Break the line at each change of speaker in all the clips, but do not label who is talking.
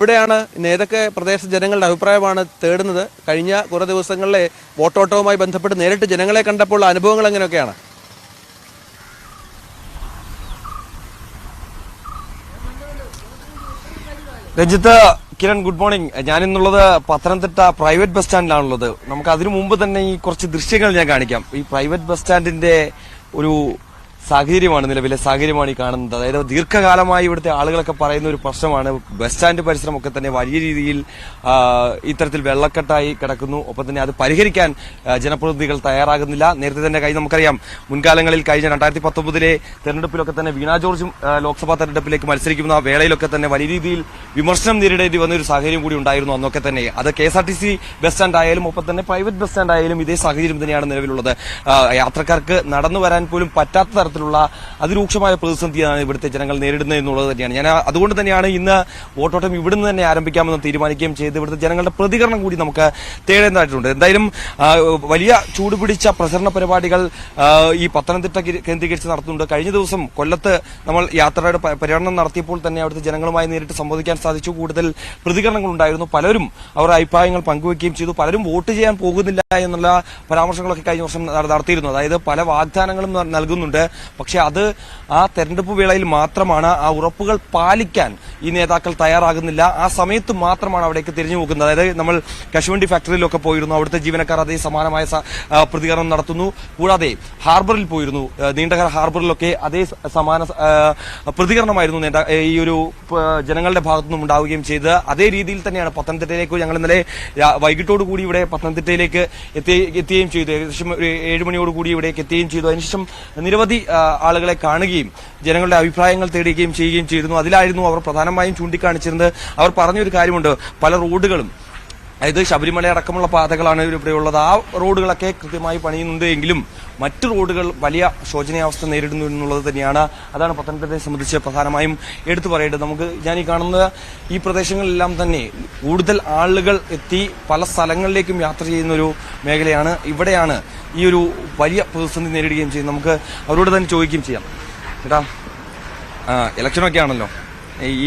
ഇവിടെയാണ് ഇന്ന് ഏതൊക്കെ പ്രദേശ ജനങ്ങളുടെ അഭിപ്രായമാണ് തേടുന്നത്? കഴിഞ്ഞ കുറേ ദിവസങ്ങളിലെ വോട്ടോട്ടവുമായി ബന്ധപ്പെട്ട് നേരിട്ട് ജനങ്ങളെ കണ്ടപ്പോൾ അനുഭവങ്ങൾ എങ്ങനെയൊക്കെയാണ്? Ranjith Kiran good morning. ഞാനിന്നുള്ളത് Pathanamthitta private bus സ്റ്റാൻഡിലാണുള്ളത്. നമുക്ക് അതിനു മുമ്പ് തന്നെ ഈ കുറച്ച് ദൃശ്യങ്ങൾ ഞാൻ കാണിക്കാം. ഈ പ്രൈവറ്റ് ബസ് സ്റ്റാൻഡിന്റെ ഒരു സാഹചര്യമാണ് നിലവിലെ സാഹചര്യമാണ് ഈ കാണുന്നത്. അതായത് ദീർഘകാലമായി ഇവിടുത്തെ ആളുകളൊക്കെ പറയുന്ന ഒരു പ്രശ്നമാണ്. ബസ് സ്റ്റാൻഡ് പരിസരമൊക്കെ തന്നെ വലിയ രീതിയിൽ ഇത്തരത്തിൽ വെള്ളക്കെട്ടായി കിടക്കുന്നു. ഒപ്പം തന്നെ അത് പരിഹരിക്കാൻ ജനപ്രതിനിധികൾ തയ്യാറാകുന്നില്ല. നേരത്തെ തന്നെ കഴിഞ്ഞ നമുക്കറിയാം മുൻകാലങ്ങളിൽ കഴിഞ്ഞ രണ്ടായിരത്തി പത്തൊമ്പതിലെ തെരഞ്ഞെടുപ്പിലൊക്കെ തന്നെ വീണ ജോർജും ലോക്സഭാ തെരഞ്ഞെടുപ്പിലേക്ക് മത്സരിക്കുന്ന വേളയിലൊക്കെ തന്നെ വലിയ രീതിയിൽ വിമർശനം നേരിടേണ്ടി വന്ന ഒരു സാഹചര്യം കൂടി ഉണ്ടായിരുന്നു അന്നൊക്കെ തന്നെ. അത് K S R T C bus stand ആയാലും ഒപ്പം തന്നെ പ്രൈവറ്റ് ബസ് സ്റ്റാൻഡ് ആയാലും ഇതേ സാഹചര്യം തന്നെയാണ് നിലവിലുള്ളത്. യാത്രക്കാർക്ക് നടന്നു വരാൻ പോലും പറ്റാത്ത തരത്തിലുള്ള അതിരൂക്ഷമായ പ്രതിസന്ധിയാണ് ഇവിടുത്തെ ജനങ്ങൾ നേരിടുന്നത് എന്നുള്ളത് തന്നെയാണ്. ഞാൻ അതുകൊണ്ട് തന്നെയാണ് ഇന്ന് വോട്ടോട്ടം ഇവിടുന്ന് തന്നെ ആരംഭിക്കാമെന്ന് തീരുമാനിക്കുകയും ചെയ്ത് ഇവിടുത്തെ ജനങ്ങളുടെ പ്രതികരണം കൂടി നമുക്ക് തേടേണ്ടതായിട്ടുണ്ട്. എന്തായാലും വലിയ ചൂടുപിടിച്ച പ്രസരണ പരിപാടികൾ ഈ പത്തനംതിട്ട കേന്ദ്രീകരിച്ച് നടത്തുന്നുണ്ട്. കഴിഞ്ഞ ദിവസം കൊല്ലത്ത് നമ്മൾ യാത്രയുടെ പര്യടനം നടത്തിയപ്പോൾ തന്നെ അവിടുത്തെ ജനങ്ങളുമായി നേരിട്ട് സംവദിക്കാൻ സാധിച്ചു. കൂടുതൽ പ്രതികരണങ്ങൾ ഉണ്ടായിരുന്നു. പലരും അവരുടെ അഭിപ്രായങ്ങൾ പങ്കുവയ്ക്കുകയും ചെയ്തു. പലരും വോട്ട് ചെയ്യാൻ പോകുന്നില്ല എന്നുള്ള പരാമർശങ്ങളൊക്കെ കഴിഞ്ഞ വർഷം നട- നടത്തിയിരുന്നു. അതായത് പല വാഗ്ദാനങ്ങളും നൽകുന്നുണ്ട്. പക്ഷെ അത് ആ തെരഞ്ഞെടുപ്പ് വേളയിൽ മാത്രമാണ് ആ ഉറപ്പുകൾ പാലിക്കാൻ ഈ നേതാക്കൾ തയ്യാറാകുന്നില്ല. ആ സമയത്ത് മാത്രമാണ് അവിടേക്ക് തിരിഞ്ഞു പോകുന്നത്. അതായത് നമ്മൾ കശുവണ്ടി ഫാക്ടറിയിലൊക്കെ പോയിരുന്നു. അവിടുത്തെ ജീവനക്കാർ അതേ സമാനമായ പ്രതികരണം നടത്തുന്നു. കൂടാതെ ഹാർബറിൽ പോയിരുന്നു. നീണ്ടകര ഹാർബറിലൊക്കെ അതേ സമാന പ്രതികരണമായിരുന്നു നേതാ ഈ ഒരു ജനങ്ങളുടെ ഭാഗത്തു നിന്നും ഉണ്ടാവുകയും ചെയ്ത് അതേ രീതിയിൽ തന്നെയാണ് പത്തനംതിട്ടയിലേക്ക് ഞങ്ങൾ ഇന്നലെ വൈകിട്ടോട് കൂടി ഇവിടെ പത്തനംതിട്ടയിലേക്ക് എത്തി എത്തുകയും ചെയ്തു. ഏകദേശം ഒരു ഏഴ് മണിയോട് കൂടി ഇവിടേക്ക് എത്തുകയും ചെയ്തു. അതിനുശേഷം നിരവധി ആളുകളെ കാണുകയും ജനങ്ങളുടെ അഭിപ്രായങ്ങൾ തേടുകയും ചെയ്യുകയും ചെയ്തിരുന്നു. അതിലായിരുന്നു അവർ പ്രധാനമായും ചൂണ്ടിക്കാണിച്ചിരുന്നത്. അവർ പറഞ്ഞൊരു കാര്യമുണ്ട്. പല റോഡുകളും അതായത് ശബരിമല അടക്കമുള്ള പാതകളാണ് ഇവിടെയുള്ളത് ആ റോഡുകളൊക്കെ കൃത്യമായി പണിയുന്നുണ്ട് എങ്കിലും മറ്റു റോഡുകൾ വലിയ ശോചനീയാവസ്ഥ നേരിടുന്നു എന്നുള്ളത് തന്നെയാണ്. അതാണ് പത്തനംതിട്ടയെ സംബന്ധിച്ച് പ്രധാനമായും എടുത്തു പറയേണ്ടത്. നമുക്ക് ഞാൻ ഈ കാണുന്ന ഈ പ്രദേശങ്ങളിലെല്ലാം തന്നെ കൂടുതൽ ആളുകൾ എത്തി പല സ്ഥലങ്ങളിലേക്കും യാത്ര ചെയ്യുന്ന ഒരു മേഖലയാണ് ഇവിടെയാണ് ഈ ഒരു വലിയ പ്രതിസന്ധി നേരിടുകയും ചെയ്യും നമുക്ക് അവരോട് തന്നെ ചോദിക്കുകയും ചെയ്യാം. ചേട്ടാ ഇലക്ഷനൊക്കെ ആണല്ലോ.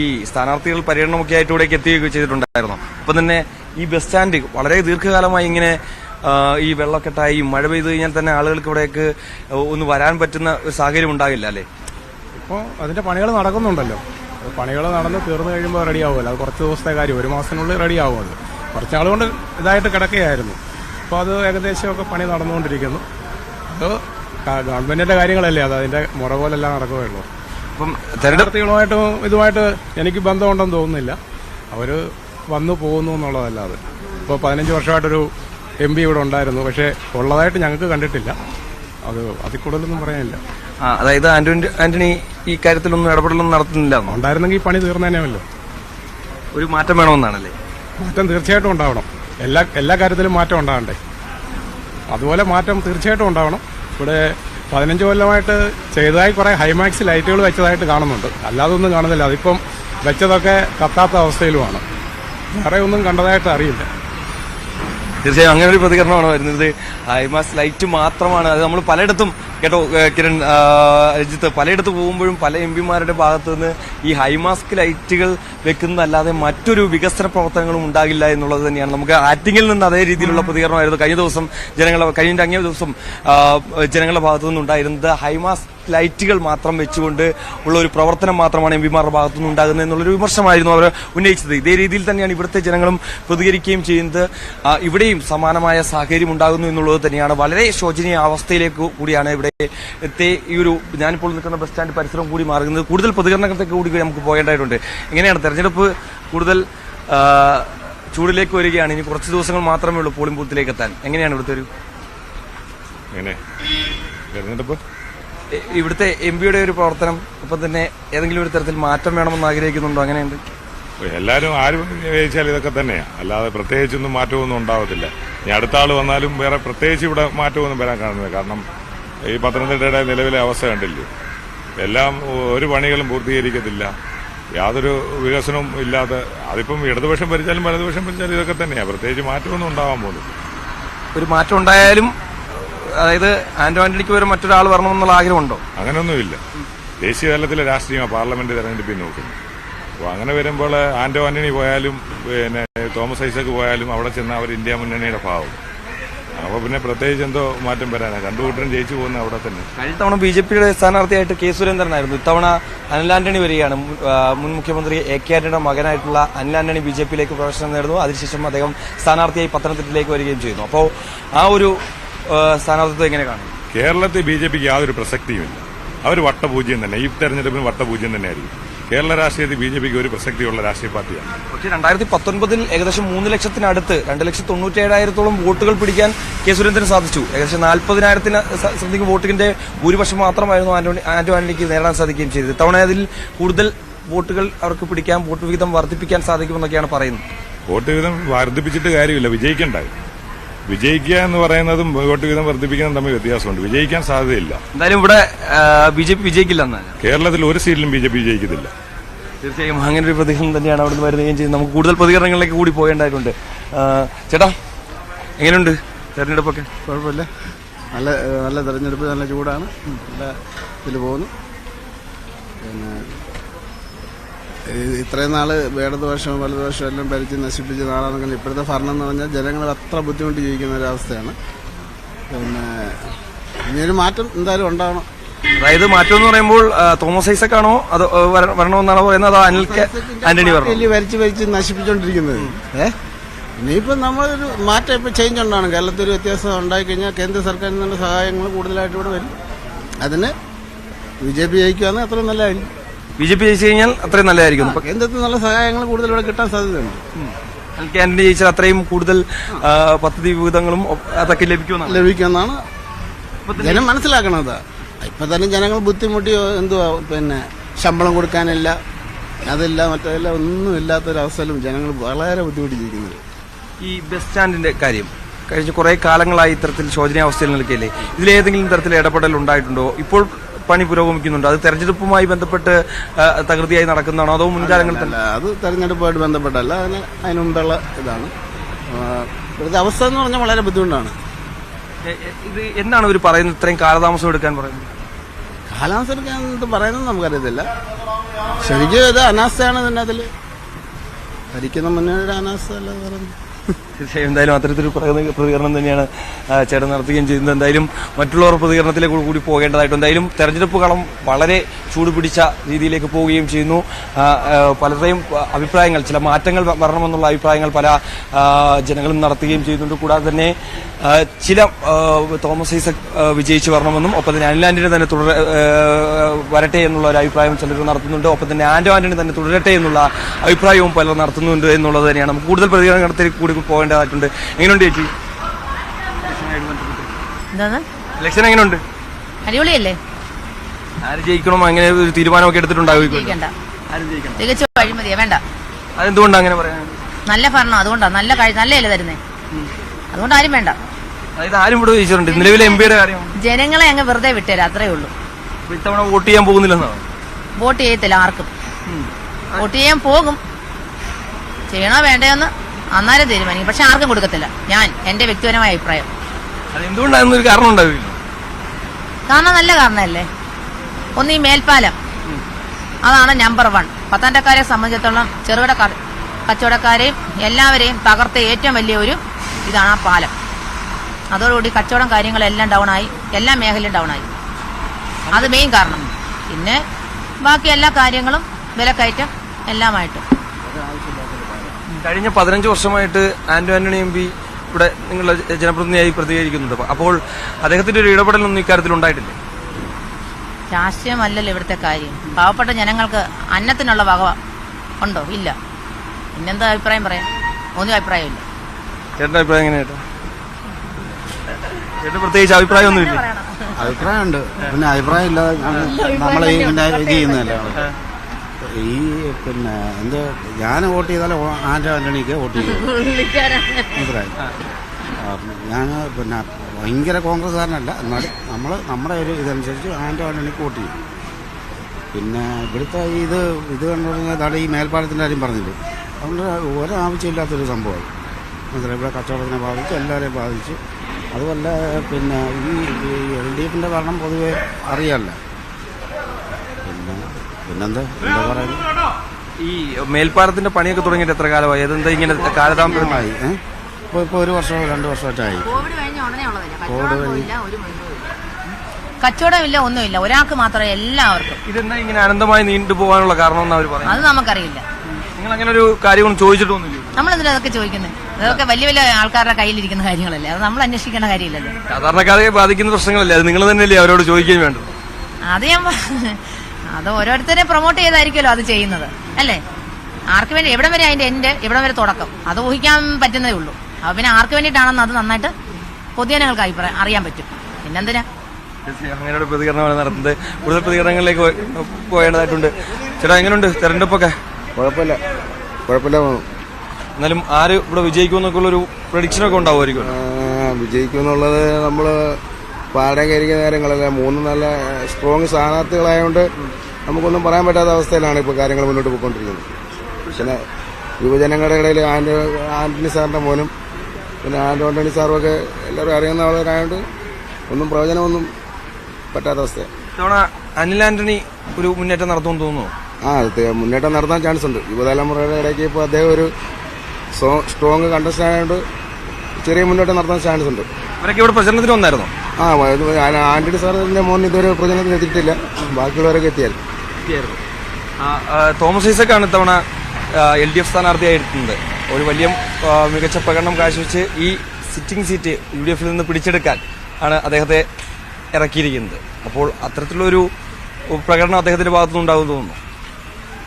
ഈ സ്ഥാനാർത്ഥികൾ പര്യടനമൊക്കെ ആയിട്ട് ഇവിടേക്ക് എത്തുകയൊക്കെ ചെയ്തിട്ടുണ്ടായിരുന്നു. അപ്പം തന്നെ ഈ ബസ് സ്റ്റാൻഡ് വളരെ ദീർഘകാലമായി ഇങ്ങനെ ഈ വെള്ളക്കെട്ടായി മഴ പെയ്ത് കഴിഞ്ഞാൽ തന്നെ ആളുകൾക്ക് ഇവിടേക്ക് ഒന്ന് വരാൻ പറ്റുന്ന ഒരു സാഹചര്യം ഉണ്ടാകില്ല അല്ലേ?
ഇപ്പോൾ അതിന്റെ പണികൾ നടക്കുന്നുണ്ടല്ലോ. പണികൾ നടന്ന് തീർന്നു കഴിയുമ്പോൾ റെഡി ആവുമല്ലോ. അത് കുറച്ച് ദിവസത്തെ കാര്യം. ഒരു മാസത്തിനുള്ളിൽ റെഡി ആവും അത്. കുറച്ച് നാൾ കൊണ്ട് ഇതായിട്ട് കിടക്കുകയായിരുന്നു. അപ്പോൾ അത് ഏകദേശമൊക്കെ പണി നടന്നുകൊണ്ടിരിക്കുന്നു. അത് ഗവൺമെന്റിന്റെ കാര്യങ്ങളല്ലേ? അത് അതിന്റെ മുറ പോലെല്ലാം നടക്കുകയുള്ളൂ.
അപ്പം
തെരഞ്ഞെടുപ്പുകളുമായിട്ടും ഇതുമായിട്ട് എനിക്ക് ബന്ധമുണ്ടെന്ന് തോന്നുന്നില്ല. അവർ വന്നു പോകുന്നു എന്നുള്ളതല്ലാതെ ഇപ്പോൾ പതിനഞ്ച് വർഷമായിട്ടൊരു എം പി ഇവിടെ ഉണ്ടായിരുന്നു. പക്ഷേ ഉള്ളതായിട്ട് ഞങ്ങൾക്ക് കണ്ടിട്ടില്ല. അത് അതിൽ കൂടുതലൊന്നും പറയാനില്ല.
അതായത് ആന്റണി ആന്റണി ഈ കാര്യത്തിലൊന്നും ഇടപെടലൊന്നും നടത്തുന്നില്ല?
ഉണ്ടായിരുന്നെങ്കിൽ ഈ പണി തീർന്നേനെയല്ലോ
ഒരു മാറ്റം വേണമെന്നാണല്ലേ?
മാറ്റം തീർച്ചയായിട്ടും ഉണ്ടാവണം. എല്ലാ എല്ലാ കാര്യത്തിലും മാറ്റം ഉണ്ടാകണ്ടേ? അതുപോലെ മാറ്റം തീർച്ചയായിട്ടും ഉണ്ടാവണം. ഇവിടെ പതിനഞ്ച് കൊല്ലമായിട്ട് ചെയ്തതായി കുറെ ഹൈമാക്സ് ലൈറ്റുകൾ വെച്ചതായിട്ട് കാണുന്നുണ്ട്. അല്ലാതെ ഒന്നും കാണുന്നില്ല. അതിപ്പം വെച്ചതൊക്കെ കത്താത്ത അവസ്ഥയിലുമാണ്. വേറെ ഒന്നും കണ്ടതായിട്ട് അറിയില്ല.
തീർച്ചയായും അങ്ങനെ ഒരു പ്രതികരണമാണ് വരുന്നത്. ഹൈമാസ് ലൈറ്റ് മാത്രമാണ്. അത് നമ്മൾ പലയിടത്തും കേട്ടോ കിരൺ രജിത്ത് പലയിടത്ത് പോകുമ്പോഴും പല എം പിമാരുടെ ഭാഗത്തു നിന്ന് ഈ ഹൈമാസ്ക് ലൈറ്റുകൾ വെക്കുന്നതല്ലാതെ മറ്റൊരു വികസന പ്രവർത്തനങ്ങളും ഉണ്ടാകില്ല എന്നുള്ളത് തന്നെയാണ്. നമുക്ക് ആറ്റിങ്ങിൽ നിന്ന് അതേ രീതിയിലുള്ള പ്രതികരണമായിരുന്നു. കഴിഞ്ഞ ദിവസം ജനങ്ങളെ കഴിഞ്ഞ അങ്ങേ ദിവസം ജനങ്ങളുടെ ഭാഗത്തു നിന്നുണ്ടായിരുന്നത് ഹൈമാസ് ലൈറ്റുകൾ മാത്രം വെച്ചുകൊണ്ട് ഉള്ള ഒരു പ്രവർത്തനം മാത്രമാണ് എം പിമാരുടെ ഭാഗത്തു നിന്നുണ്ടാകുന്നത് എന്നുള്ളൊരു വിമർശനമായിരുന്നു അവർ ഉന്നയിച്ചത്. ഇതേ രീതിയിൽ തന്നെയാണ് ഇവിടുത്തെ ജനങ്ങളും പ്രതികരിക്കുകയും ചെയ്യുന്നത്. ഇവിടെയും സമാനമായ സാഹചര്യം ഉണ്ടാകുന്നു എന്നുള്ളത് തന്നെയാണ്. വളരെ ശോചനീയ അവസ്ഥയിലേക്ക് കൂടിയാണ് ഇവിടെ എത്തി ഈ ഒരു ഞാനിപ്പോൾ നിൽക്കുന്ന ബസ് സ്റ്റാൻഡ് പരിസരം കൂടി മാറുന്നത് കൂടുതൽ പ്രതികരണത്തിലേക്ക് കൂടി നമുക്ക് പോകേണ്ടതായിട്ടുണ്ട്. എങ്ങനെയാണ് തെരഞ്ഞെടുപ്പ് കൂടുതൽ ചൂടിലേക്ക് വരികയാണ്? ഇനി കുറച്ച് ദിവസങ്ങൾ മാത്രമേ ഉള്ളൂ പോളിംഗ് ബൂത്തിലേക്ക് എത്താൻ. എങ്ങനെയാണ് ഇവിടുത്തെ ഒരു
തെരഞ്ഞെടുപ്പ്?
ഇവിടുത്തെ എം പിയുടെ ഒരു പ്രവർത്തനം ഒപ്പം തന്നെ ഏതെങ്കിലും ഒരു തരത്തിൽ മാറ്റം വേണമെന്ന് ആഗ്രഹിക്കുന്നുണ്ടോ? അങ്ങനെയുണ്ട്
എല്ലാവരും ആരും ജയിച്ചാൽ ഇതൊക്കെ തന്നെയാണ് അല്ലാതെ പ്രത്യേകിച്ചൊന്നും മാറ്റമൊന്നും ഉണ്ടാവത്തില്ല. ഇനി അടുത്ത ആൾ വന്നാലും വേറെ പ്രത്യേകിച്ച് ഇവിടെ മാറ്റമൊന്നും വരാൻ കാണുന്നില്ല. കാരണം ഈ പത്തനംതിട്ടയുടെ നിലവിലെ അവസ്ഥ കണ്ടില്ലേ? എല്ലാം ഒരു പണികളും പൂർത്തീകരിക്കത്തില്ല. യാതൊരു വികസനവും ഇല്ലാതെ അതിപ്പം ഇടതുപക്ഷം ഭരിച്ചാലും വലതുപക്ഷം ഭരിച്ചാലും ഇതൊക്കെ തന്നെയാണ് പ്രത്യേകിച്ച് മാറ്റമൊന്നും ഉണ്ടാവാൻ പോകുന്നില്ല
ഒരു മാറ്റം ഉണ്ടായാലും അതായത് ആന്റോ ആന്റണിക്ക് വരെ മറ്റൊരാൾ വരണമെന്നുള്ള ആഗ്രഹമുണ്ടോ?
അങ്ങനെയൊന്നുമില്ല. ദേശീയ തലത്തിലെ രാഷ്ട്രീയമാണ് പാർലമെന്റ് തെരഞ്ഞെടുപ്പിൽ നോക്കുന്നത്. അപ്പോൾ അങ്ങനെ വരുമ്പോൾ ആന്റോ ആന്റണി പോയാലും പിന്നെ തോമസ് ഐസക് പോയാലും അവിടെ ചെന്ന് അവർ ഇന്ത്യ മുന്നണിയുടെ ഭാവം. അപ്പോൾ പിന്നെ പ്രത്യേകിച്ച് എന്തോ മാറ്റം വരാനാണ് രണ്ടു കൂട്ടരും ജയിച്ചു പോകുന്ന അവിടെ തന്നെ.
കഴിഞ്ഞ തവണ ബി ജെ പിയുടെ സ്ഥാനാർത്ഥിയായിട്ട് കെ സുരേന്ദ്രനായിരുന്നു. ഇത്തവണ അനിൽ ആന്റണി വരികയാണ്. മുൻ- മുഖ്യമന്ത്രി എ കെ ആന്റണിയുടെ മകനായിട്ടുള്ള അനിൽ ആന്റണി ബി ജെ പിയിലേക്ക് പ്രവേശനം നേടുന്നു. അതിനുശേഷം അദ്ദേഹം സ്ഥാനാർത്ഥിയായി പത്തനംതിട്ടയിലേക്ക് വരികയും ചെയ്യുന്നു. അപ്പോൾ ആ ഒരു സ്ഥാനാർത്ഥിത്വം എങ്ങനെ കാണും?
കേരളത്തിൽ ബി ജെ പിക്ക് യാതൊരു പ്രസക്തിയുമില്ല. അവർ വട്ടപൂജ്യം തന്നെ. ഈ തെരഞ്ഞെടുപ്പിന് വട്ടപൂജ്യം തന്നെയായിരിക്കും. കേരള രാഷ്ട്രീയത്തിൽ ബി ജെ പിക്ക് ഒരു പ്രസക്തിയുള്ള രാഷ്ട്രീയ പാർട്ടിയാണ്.
പക്ഷേ രണ്ടായിരത്തി പത്തൊൻപതിൽ ഏകദേശം മൂന്ന് ലക്ഷത്തിനടുത്ത് രണ്ട് ലക്ഷത്തി തൊണ്ണൂറ്റേഴായിരത്തോളം വോട്ടുകൾ പിടിക്കാൻ കെ സുരേന്ദ്രന് സാധിച്ചു. ഏകദേശം നാൽപ്പതിനായിരത്തിന് സംതിങ് വോട്ടിന്റെ ഭൂരിപക്ഷം മാത്രമായിരുന്നു ആന്റോണി ആന്റോ ആന്റണിക്ക് നേടാൻ സാധിക്കുകയും ചെയ്തത്. ഇത്തവണ അതിൽ കൂടുതൽ വോട്ടുകൾ അവർക്ക് പിടിക്കാൻ വോട്ട് വിഹിതം വർദ്ധിപ്പിക്കാൻ സാധിക്കുമെന്നൊക്കെയാണ് പറയുന്നത്.
വോട്ട് വിഹിതം വർദ്ധിപ്പിച്ചിട്ട് കാര്യമില്ല വിജയിക്കണ്ടായി. വിജയിക്കുക എന്ന് പറയുന്നതും വോട്ട് വീതം വർദ്ധിപ്പിക്കുന്നതും തമ്മിൽ വ്യത്യാസമുണ്ട്. വിജയിക്കാൻ സാധ്യതയില്ല.
എന്തായാലും ഇവിടെ ബി ജെ പി വിജയിക്കില്ല എന്നാണ്
കേരളത്തിൽ ഒരു സീറ്റിലും ബി ജെ പി വിജയിക്കുന്നില്ല
തീർച്ചയായും അങ്ങനെ ഒരു പ്രതികരണം തന്നെയാണ് അവിടെ നിന്ന് വരുകയും ചെയ്യുന്നത്. നമുക്ക് കൂടുതൽ പ്രതികരണങ്ങളിലേക്ക് കൂടി പോകേണ്ടതായിട്ടുണ്ട്. ചേട്ടാ എങ്ങനെയുണ്ട് തെരഞ്ഞെടുപ്പൊക്കെ?
കുഴപ്പമില്ല. നല്ല നല്ല തെരഞ്ഞെടുപ്പ് നല്ല ചൂടാണ്. നല്ല ഇതിൽ പോകുന്നു. പിന്നെ ഇത്രയും നാൾ വേടദോഷം വലതുപക്ഷവും എല്ലാം ഭരിച്ച് നശിപ്പിച്ച നാളാണെങ്കിൽ ഇപ്പോഴത്തെ ഭരണം എന്ന് പറഞ്ഞാൽ ജനങ്ങൾ അത്ര ബുദ്ധിമുട്ട് ജീവിക്കുന്ന ഒരവസ്ഥയാണ് പിന്നെ ഇനിയൊരു മാറ്റം എന്തായാലും ഉണ്ടാവണം.
അതായത് മാറ്റം എന്ന് പറയുമ്പോൾ തോമസ് ഐസക് ആണോ? അത് വരണമെന്നാണോ പറയുന്നത്? അതോ അനിൽ ആന്റണി വരണോ?
വരച്ച് വരച്ച് ഭരിച്ച് നശിപ്പിച്ചുകൊണ്ടിരിക്കുന്നത് ഏ? ഇനിയിപ്പോൾ നമ്മളൊരു മാറ്റം ഇപ്പോൾ ചേഞ്ച് ഉണ്ടാണ് കേരളത്തിൽ ഒരു വ്യത്യാസം ഉണ്ടായിക്കഴിഞ്ഞാൽ കേന്ദ്ര സർക്കാരിൽ നിന്നുള്ള സഹായങ്ങൾ കൂടുതലായിട്ട് ഇവിടെ വരും. അതിന് ബി ജെ പി ജയിക്കുകയാണെങ്കിൽ അത്രയും നല്ലതായിരിക്കും
ബി ജെ പി ജയിച്ചു കഴിഞ്ഞാൽ അത്രയും നല്ലതായിരിക്കും.
കേന്ദ്രത്തിൽ നല്ല സഹായങ്ങൾ കൂടുതൽ ഇവിടെ കിട്ടാൻ സാധ്യതയുണ്ട്.
കെ ആന്റണി ജയിച്ചാൽ അത്രയും കൂടുതൽ പദ്ധതി വിഹിതങ്ങളും അതൊക്കെ ലഭിക്കുമെന്നാണ്.
ലഭിക്കുമെന്നാണ് ജനം മനസ്സിലാക്കണത്. ഇപ്പൊ തന്നെ ജനങ്ങൾ ബുദ്ധിമുട്ടി എന്തുവാ പിന്നെ ശമ്പളം കൊടുക്കാനില്ല അതില്ല മറ്റെല്ലാം ഒന്നും ഇല്ലാത്തൊരവസ്ഥയിലും ജനങ്ങൾ വളരെ ബുദ്ധിമുട്ടിയിരിക്കുന്നത്
ഈ ബസ് സ്റ്റാൻഡിന്റെ കാര്യം കഴിഞ്ഞ കുറെ കാലങ്ങളായി ഇത്തരത്തിൽ ശോചനീയാവസ്ഥയിൽ നിൽക്കില്ലേ ഇതിലേതെങ്കിലും തരത്തിൽ ഇടപെടൽ ഉണ്ടായിട്ടുണ്ടോ ഇപ്പോൾ പണി പുരോഗമിക്കുന്നുണ്ട്. അത് തെരഞ്ഞെടുപ്പുമായി ബന്ധപ്പെട്ട് തകൃതിയായി നടക്കുന്നതാണോ അതോ മുൻകാലങ്ങളിൽ തന്നെ?
അത് തെരഞ്ഞെടുപ്പുമായിട്ട് ബന്ധപ്പെട്ടല്ല. അതിന് അതിന് മുമ്പുള്ള ഇതാണ്. ഇവിടുത്തെ അവസ്ഥ എന്ന് പറഞ്ഞാൽ വളരെ ബുദ്ധിമുട്ടാണ്.
ഇത് എന്താണ് ഇവർ പറയുന്നത്? ഇത്രയും കാലതാമസം എടുക്കാൻ പറയുന്നത്?
കാലാവസ്ഥ എടുക്കാൻ പറയുന്നത് നമുക്കറിയത്തില്ല. ശരിക്കും ഇത് അനാസ്ഥയാണ് ഇതിന്റെ അതിൽ ഭരിക്കുന്ന മുന്നണിയുടെ അനാസ്ഥ അല്ലാതെ പറയുന്നത്.
തീർച്ചയായും എന്തായാലും അത്തരത്തിലൊരു പ്രതികരണം തന്നെയാണ് ചേട്ടൻ നടത്തുകയും ചെയ്യുന്നത്. എന്തായാലും മറ്റുള്ളവർ പ്രതികരണത്തിലേക്ക് കൂടി പോകേണ്ടതായിട്ട് എന്തായാലും തെരഞ്ഞെടുപ്പ് കളം വളരെ ചൂട് പിടിച്ച രീതിയിലേക്ക് പോവുകയും ചെയ്യുന്നു. പലരുടെയും അഭിപ്രായങ്ങൾ ചില മാറ്റങ്ങൾ വരണമെന്നുള്ള അഭിപ്രായങ്ങൾ പല ജനങ്ങളും നടത്തുകയും ചെയ്യുന്നുണ്ട്. കൂടാതെ തന്നെ ചില തോമസ് ഐസക് വിജയിച്ചു വരണമെന്നും ഒപ്പം തന്നെ അനിലാൻഡിനെ തന്നെ തുടര വരട്ടെ എന്നുള്ള ഒരു അഭിപ്രായം ചിലർ നടത്തുന്നുണ്ട്. ഒപ്പം തന്നെ ആൻഡോ ആൻഡിനെ തന്നെ തുടരട്ടെ എന്നുള്ള അഭിപ്രായവും പലർ നടത്തുന്നുണ്ട് എന്നുള്ളത് തന്നെയാണ്. കൂടുതൽ പ്രതികരണത്തിലേക്ക് കൂടി പോകേണ്ടതായിട്ടുണ്ട് എങ്ങനെയുണ്ട് ചേച്ചി?
എന്താണ്?
ഇലക്ഷൻ എങ്ങനെയുണ്ട്?
അടിപൊളിയല്ലേ?
ആര് ജയിക്കണം അങ്ങനെ ഒരു തീരുമാനമൊക്കെ എടുത്തിട്ടുണ്ടാകും
ജയിക്കണ്ട. തികച്ചും അഴിമതിയാ. വേണ്ട.
അതെന്തുകൊണ്ടാണ് അങ്ങനെ പറയാൻ?
നല്ല ഭരണം അതുകൊണ്ടാ. നല്ല നല്ലതല്ലേ തരുന്നേ? അതുകൊണ്ട് ആരും വേണ്ട.
അതായത് ആരും ഇവിടെ ജയിച്ചിട്ടുണ്ട് നിലവിലെ എം പിയുടെ കാര്യം.
ജനങ്ങളെ അങ്ങ് വെറുതെ വിട്ടേരാ അത്രേ ഉള്ളൂ.
ഇത്തവണ വോട്ട് ചെയ്യാൻ പോകുന്നില്ലെന്നോ?
വോട്ട് ചെയ്യത്തില്ല ആർക്കും. വോട്ട് ചെയ്യാൻ പോകും. ചെയ്യണോ വേണ്ടയോന്ന്? അന്നേരം തീരുമാനിക്കും. പക്ഷെ ആർക്കും കൊടുക്കത്തില്ല. ഞാൻ എന്റെ വ്യക്തിപരമായ അഭിപ്രായം.
കാരണം ഉണ്ടാവില്ല?
കാരണം നല്ല കാരണമല്ലേ? ഒന്ന് ഈ മേൽപ്പാലം. അതാണ് നമ്പർ വൺ പത്തനംതിട്ടക്കാരെ സംബന്ധിച്ചിടത്തോളം ചെറുകിട കച്ചവടക്കാരെയും എല്ലാവരെയും തകർത്ത ഏറ്റവും വലിയ ഒരു ഇതാണ് ആ പാലം. അതോടുകൂടി കച്ചവടം കാര്യങ്ങളെല്ലാം ഡൗൺ ആയി. എല്ലാ മേഖലയും ഡൗൺ ആയി. അത് മെയിൻ കാരണം. പിന്നെ ബാക്കി എല്ലാ കാര്യങ്ങളും വിലക്കയറ്റം എല്ലാമായിട്ട്.
കഴിഞ്ഞ പതിനഞ്ച് വർഷമായിട്ട് ആന്റോ ആന്റണി എം പി ഇവിടെ നിങ്ങളുടെ ജനപ്രതിനിധിയായി പ്രതികരിക്കുന്നുണ്ട്. അപ്പോൾ അദ്ദേഹത്തിന്റെ ഒരു ഇടപെടലൊന്നും ഇക്കാര്യത്തിൽ ഉണ്ടായിട്ടില്ലേ?
രാഷ്ട്രീയമല്ലല്ലോ ഇവിടുത്തെ കാര്യം. പാവപ്പെട്ട ജനങ്ങൾക്ക് അന്നത്തിനുള്ള വക ഉണ്ടോ? ഇല്ല. പിന്നെന്താ അഭിപ്രായം പറയാം ഒന്നും അഭിപ്രായമില്ല.
ചേട്ടന്റെ അഭിപ്രായം എങ്ങനെയാട്ടോ ചേട്ടൻ പ്രത്യേകിച്ച് അഭിപ്രായമൊന്നുമില്ല?
അഭിപ്രായമുണ്ട്. പിന്നെ അഭിപ്രായം ഇല്ലാതെ നമ്മൾ ചെയ്യുന്നതല്ലേ? ഈ പിന്നെ എന്ത് ഞാൻ വോട്ട് ചെയ്താൽ ആന്റോ ആന്റണിക്ക് വോട്ട് ചെയ്യും. മനസ്സിലായി ഞാൻ പിന്നെ ഭയങ്കര കോൺഗ്രസ്സുകാരനല്ല. എന്നാലും നമ്മൾ നമ്മുടെ ഒരു ഇതനുസരിച്ച് ആന്റോ ആന്റണിക്ക് വോട്ട് ചെയ്യും. പിന്നെ ഇവിടുത്തെ ഇത് ഇത് കണ്ടുകൊടുക്കുന്ന ഈ മേൽപ്പാലത്തിന്റെ കാര്യം പറഞ്ഞില്ലേ അതുകൊണ്ട് ഒരാവശ്യമില്ലാത്തൊരു സംഭവമായി മനസ്സിലായി? ഇവിടെ കച്ചവടത്തിനെ ബാധിച്ച് എല്ലാവരെയും ബാധിച്ച്. അതുമല്ല പിന്നെ ഈ എൽ ഡി എഫിന്റെ ഭരണം പൊതുവെ അറിയാമല്ലോ പിന്നെന്താ? എന്താ പറയുന്നത്?
ഈ മേൽപ്പാലത്തിന്റെ പണിയൊക്കെ തുടങ്ങിയിട്ട് എത്ര കാലമായി? അതെന്താ ഇങ്ങനെ
കാലതാമസമായി ഒരു വർഷമോ രണ്ട് വർഷമായിട്ടായി.
കോവിഡ് കഴിഞ്ഞ ഉടനെ ഉള്ളതല്ല? കച്ചവടമില്ല ഒന്നുമില്ല. ഒരാൾക്ക് മാത്രമേ എല്ലാവർക്കും.
ഇതെന്താ ഇങ്ങനെ അനന്തമായി നീണ്ടു പോകാനുള്ള കാരണം എന്ന് അവർ പറയുന്നത്?
അത് നമുക്കറിയില്ല.
നിങ്ങൾ അങ്ങനെ ഒരു കാര്യമൊന്നും ചോദിച്ചിട്ടൊന്നുമില്ല
നമ്മൾ എന്തിനാ അതൊക്കെ ചോദിക്കുന്നത് അതൊക്കെ വലിയ വലിയ ആൾക്കാരുടെ കയ്യിലിരിക്കുന്ന കാര്യങ്ങളല്ലേ? അത് നമ്മൾ അന്വേഷിക്കേണ്ട കാര്യമില്ലല്ലോ.
സാധാരണക്കാരെ ബാധിക്കുന്ന പ്രശ്നങ്ങളല്ലേ? അത് നിങ്ങൾ തന്നെയല്ലേ അവരോട് ചോദിക്കുകയും വേണ്ടത്?
അത് ഞാൻ പ- അത് ഓരോരുത്തരെ പ്രൊമോട്ട് ചെയ്തായിരിക്കുമല്ലോ അത് ചെയ്യുന്നത്. അല്ലേ? ആർക്ക് വേണ്ടി എവിടം വരെ അതിന്റെ എൻഡ് എവിടം വരെ തുടക്കം? അത് ഊഹിക്കാൻ പറ്റുന്നതേ ഉള്ളൂ. അപ്പൊ പിന്നെ ആർക്ക് വേണ്ടിയിട്ടാണെന്ന് അത് നന്നായിട്ട് പൊതുജനങ്ങൾക്ക് അഭിപ്രായം അറിയാൻ പറ്റും. പിന്നെന്തിനാ?
അങ്ങനെയുള്ള പ്രതികരണമാണ് നടത്തുന്നത് കൂടുതൽ പ്രതികരണങ്ങളിലേക്ക് പോയേണ്ടതായിട്ടുണ്ട്. ചേട്ടാ എങ്ങനെയുണ്ട് തെരഞ്ഞെടുപ്പൊക്കെ?
കുഴപ്പമില്ല. കുഴപ്പമില്ല
എന്നാലും ആര് ഇവിടെ വിജയിക്കുമെന്നൊക്കെ ഉള്ളൊരു പ്രഡിക്ഷനൊക്കെ ഉണ്ടാവുമായിരിക്കും.
വിജയിക്കുമെന്നുള്ളത് നമ്മൾ പാടെ കയറിക്കുന്ന കാര്യങ്ങളല്ല മൂന്ന് നല്ല സ്ട്രോങ് സ്ഥാനാർത്ഥികളായതുകൊണ്ട് നമുക്കൊന്നും പറയാൻ പറ്റാത്ത അവസ്ഥയിലാണ് ഇപ്പോൾ കാര്യങ്ങൾ മുന്നോട്ട് പോയിക്കൊണ്ടിരിക്കുന്നത്. പിന്നെ യുവജനങ്ങളുടെ ഇടയിൽ ആൻഡ് ആന്റണി സാറിന്റെ മോനും പിന്നെ ആന്റോ ആന്റണി സാറും ഒക്കെ എല്ലാവരും അറിയുന്ന ആളുകളായതുകൊണ്ട് ഒന്നും പ്രയോജനമൊന്നും പറ്റാത്ത അവസ്ഥയാണ്
അനിൽ ആന്റണി ഒരു മുന്നേറ്റം നടത്തുമെന്ന് തോന്നുന്നു.
ആ അത് മുന്നേറ്റം നടത്താൻ ചാൻസ് ഉണ്ട്. യുവതലമുറയുടെ ഇടയ്ക്ക് ഇപ്പോൾ അദ്ദേഹം ഒരു സ്ട്രോങ് കണ്ടസ്റ്റ് ആയതുകൊണ്ട് ചെറിയ മുന്നേറ്റം നടത്താൻ ചാൻസ് ഉണ്ട്.
ഇവരൊക്കെ ഇവിടെ പ്രചരണത്തിന് വന്നായിരുന്നു?
ആ ആന്റണി സാറിന്റെ മോൻ ഇതുവരെ പ്രചരണത്തിന് എത്തിയിട്ടില്ല. ബാക്കിയുള്ളവരൊക്കെ എത്തിയാൽ
ആ, തോമസ് ഐസക്കാണ് ഇത്തവണ എൽ ഡി എഫ് സ്ഥാനാർത്ഥിയായിരുന്നത് ഒരു വലിയ മികച്ച പ്രകടനം കാഴ്ചവെച്ച് ഈ സിറ്റിംഗ് സീറ്റ് യു ഡി എഫിൽ നിന്ന് പിടിച്ചെടുക്കാൻ ആണ് അദ്ദേഹത്തെ ഇറക്കിയിരിക്കുന്നത്. അപ്പോൾ അത്തരത്തിലുള്ളൊരു പ്രകടനം അദ്ദേഹത്തിന്റെ ഭാഗത്തുനിന്ന് ഉണ്ടാകുമെന്ന് തോന്നുന്നു.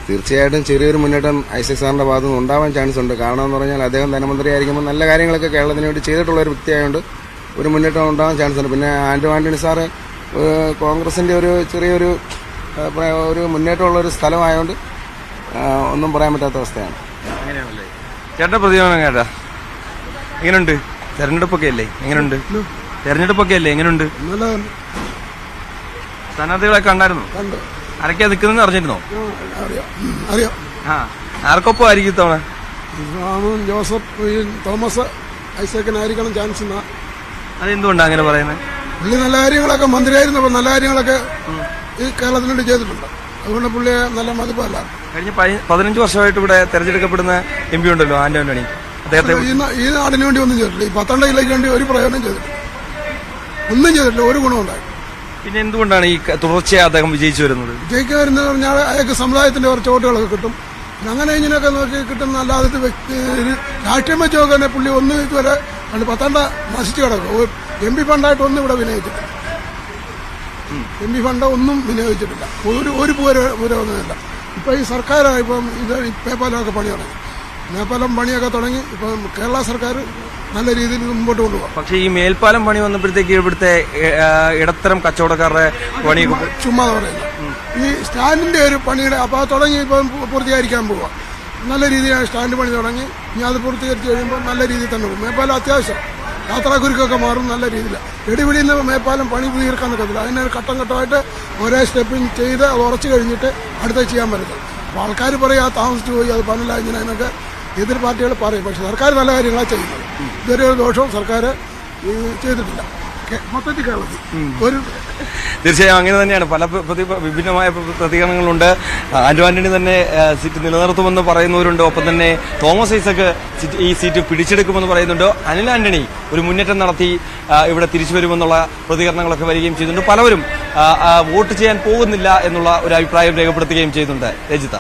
തീർച്ചയായിട്ടും ചെറിയൊരു മുന്നേറ്റം ഐസക് സാറിന്റെ ഭാഗത്തു നിന്ന് ഉണ്ടാവാൻ ചാൻസ് ഉണ്ട്. കാരണം എന്ന് പറഞ്ഞാൽ അദ്ദേഹം ധനമന്ത്രി ആയിരിക്കുമ്പോൾ നല്ല കാര്യങ്ങളൊക്കെ കേരളത്തിന് വേണ്ടി ചെയ്തിട്ടുള്ള ഒരു വ്യക്തിയായതുകൊണ്ട് ഒരു മുന്നേറ്റം ഉണ്ടാകാൻ ചാൻസ് ഉണ്ട്. പിന്നെ ആന്റോ ആന്റണി സാറ് കോൺഗ്രസിന്റെ ഒരു ചെറിയൊരു ഒരു മുന്നേറ്റമുള്ള ഒരു സ്ഥലമായതുകൊണ്ട് ഒന്നും പറയാൻ പറ്റാത്ത അവസ്ഥയാണ്.
അങ്ങനെയാണല്ലേ? ചേട്ടന്റെ പ്രതികരണം കേട്ടാ എങ്ങനെയുണ്ട് തെരഞ്ഞെടുപ്പൊക്കെ അല്ലേ? എങ്ങനെയുണ്ട് തെരഞ്ഞെടുപ്പൊക്കെ അല്ലേ? എങ്ങനെയുണ്ട് സ്ഥാനാർത്ഥികളെ കണ്ടായിരുന്നു? ആരൊക്കെയാ നിൽക്കുന്നതെന്ന് അറിഞ്ഞിരുന്നോ?
അറിയാം.
ആ ആർക്കൊപ്പം ആയിരിക്കും ഇത്തവണ?
ജോസഫ് തോമസ് ഐസക്കനായിരിക്കണം ചാൻസ്
അതെന്തുകൊണ്ടാണ് അങ്ങനെ പറയുന്നത്?
പുള്ളി നല്ല കാര്യങ്ങളൊക്കെ മന്ത്രിയായിരുന്നപ്പോൾ നല്ല കാര്യങ്ങളൊക്കെ ഈ കേരളത്തിന് വേണ്ടി ചെയ്തിട്ടുണ്ട്. അതുകൊണ്ട് പുള്ളിയെ നല്ല മതിപ്പല്ല.
കഴിഞ്ഞ പതി- പതിനഞ്ച് വർഷമായിട്ട് ഇവിടെ തെരഞ്ഞെടുക്കപ്പെടുന്ന എം പി ഉണ്ടല്ലോ ആന്റോ ആന്റണി അദ്ദേഹത്തെ
ഈ നാടിന് വേണ്ടി ഒന്നും ചെയ്തിട്ടില്ല. ഈ പത്തനംതിട്ട ജില്ലയ്ക്ക് വേണ്ടി ഒരു പ്രയോജനം ചെയ്തിട്ടില്ല. ഒന്നും ചെയ്തിട്ടില്ല ഒരു ഗുണമുണ്ടായി
പിന്നെ എന്തുകൊണ്ടാണ് ഈ തുടർച്ചയായി അദ്ദേഹം വിജയിച്ചു വരുന്നത്?
ജയിക്കാരെന്ന് പറഞ്ഞാൽ അയാൾക്ക് സമുദായത്തിന്റെ കുറച്ച് വോട്ടുകളൊക്കെ കിട്ടും. പിന്നെ അങ്ങനെ ഇങ്ങനെയൊക്കെ നോക്കി കിട്ടുന്ന അല്ലാതെ വ്യക്തി രാഷ്ട്രീയം വെച്ച് നോക്കാൻ പുള്ളി ഒന്നും ഇതുവരെ പത്തണ്ട നശിച്ചു കിടക്കും എം പി ഫണ്ടായിട്ട് ഒന്നും ഇവിടെ വിനിയോഗിച്ചിട്ടില്ല എം പി ഫണ്ട് ഒന്നും വിനിയോഗിച്ചിട്ടില്ല. ഒരു ഒരു പുര- പുരോഗമനമില്ല ഇപ്പൊ ഈ സർക്കാർ ഇപ്പം ഇത് പേപ്പാലൊക്കെ പണി തുടങ്ങി. മേൽപ്പാലം പണിയൊക്കെ തുടങ്ങി. ഇപ്പം കേരള സർക്കാർ നല്ല രീതിയിൽ മുമ്പോട്ട് കൊണ്ടുപോകാം
പക്ഷേ ഈ മേൽപ്പാലം പണി വന്നപ്പോഴത്തേക്ക് ഇവിടുത്തെ ഇടത്തരം കച്ചവടക്കാരുടെ പണി
ചുമ്മാ പറയുന്നത് ഈ സ്റ്റാൻഡിന്റെ ഒരു പണിയുടെ അപ്പോൾ അത് തുടങ്ങി ഇപ്പം പൂർത്തീകരിക്കാൻ പോവാം. നല്ല രീതിയിലാണ് സ്റ്റാൻഡ് പണി തുടങ്ങി. ഇനി അത് പൂർത്തീകരിച്ച് കഴിയുമ്പോൾ നല്ല രീതിയിൽ തന്നെ പോകും. മേപ്പാലം അത്യാവശ്യം. യാത്രാക്കുരുക്കൊക്കെ മാറും നല്ല രീതിയിൽ എടിപിടിയിൽ നിന്ന് മേപ്പാലം പണി തീർക്കാൻ നിൽക്കത്തില്ല അതിനെ ഘട്ടം ഘട്ടമായിട്ട് ഓരോ സ്റ്റെപ്പിങ് ചെയ്ത് അത് ഉറച്ചു കഴിഞ്ഞിട്ട് അടുത്ത ചെയ്യാൻ പറ്റത്തില്ല. അപ്പോൾ ആൾക്കാർ പറയും താമസിച്ചു പോയി അത് പണില്ല ഇങ്ങനെ എന്നൊക്കെ എതിർ പാർട്ടികൾ പറയും. പക്ഷേ സർക്കാർ നല്ല കാര്യങ്ങളാണ് ചെയ്യുന്നത്. ഇതുവരെ ഒരു ദോഷവും സർക്കാർ ചെയ്തിട്ടില്ല. മൊത്തത്തിൽ കേരളത്തിൽ ഒരു
തീർച്ചയായും അങ്ങനെ തന്നെയാണ്. പല വിഭിന്നമായ പ്രതികരണങ്ങളുണ്ട്. ആന്റോ ആന്റണി തന്നെ സീറ്റ് നിലനിർത്തുമെന്ന് പറയുന്നവരുണ്ട്. ഒപ്പം തന്നെ തോമസ് ഐസക്ക് സീറ്റ് ഈ സീറ്റ് പിടിച്ചെടുക്കുമെന്ന് പറയുന്നുണ്ട്. അനിൽ ആന്റണി ഒരു മുന്നേറ്റം നടത്തി ഇവിടെ തിരിച്ചു വരുമെന്നുള്ള പ്രതികരണങ്ങളൊക്കെ വരികയും ചെയ്യുന്നുണ്ട്. പലവരും വോട്ട് ചെയ്യാൻ പോകുന്നില്ല എന്നുള്ള ഒരു അഭിപ്രായം രേഖപ്പെടുത്തുകയും ചെയ്യുന്നുണ്ട്. രജിത.